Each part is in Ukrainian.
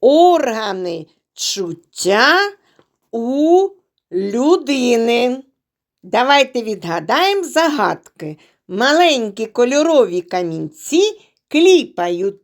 органи чуття у людини. Давайте відгадаємо загадки. Маленькі кольорові камінці кліпають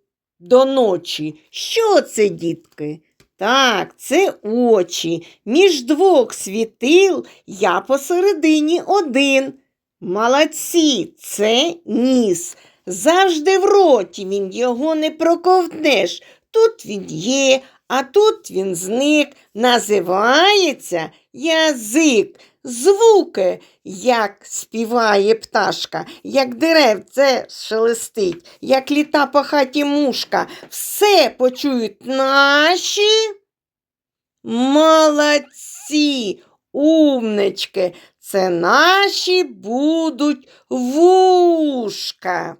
до ночі. Що це, дітки? Так, це очі. Між двох світил я посередині один. Молодці, це ніс. Завжди в роті він його не проковтнеш. Тут він є, а тут він зник. Називається язик. Звуки, як співає пташка, як деревце шелестить, як літа по хаті мушка. Все почують наші молодці, умнички. Це наші будуть вушка.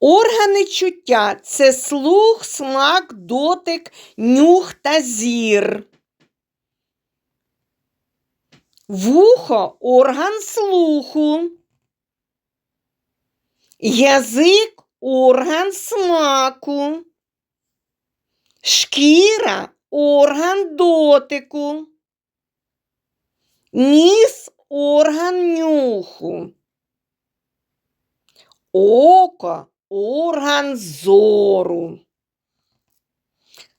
Органи чуття це слух, смак, дотик, нюх та зір. Вухо орган слуху. Язик орган смаку. Шкіра орган дотику. Ніс орган нюху. Око орган зору.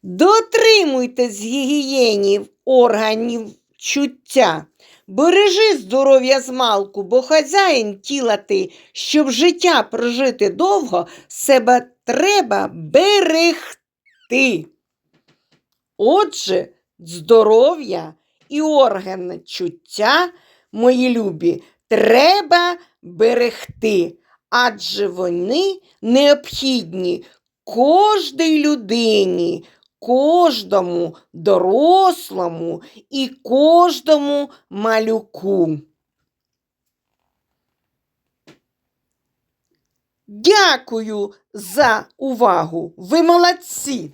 Дотримуйтесь гігієнів органів чуття. Бережи здоров'я змалку, бо хазяїн тіла ти, щоб життя прожити довго, себе треба берегти. Отже, здоров'я і органи чуття, мої любі, треба берегти, адже вони необхідні кожній людині, кожному дорослому і кожному малюку. Дякую за увагу. Ви молодці!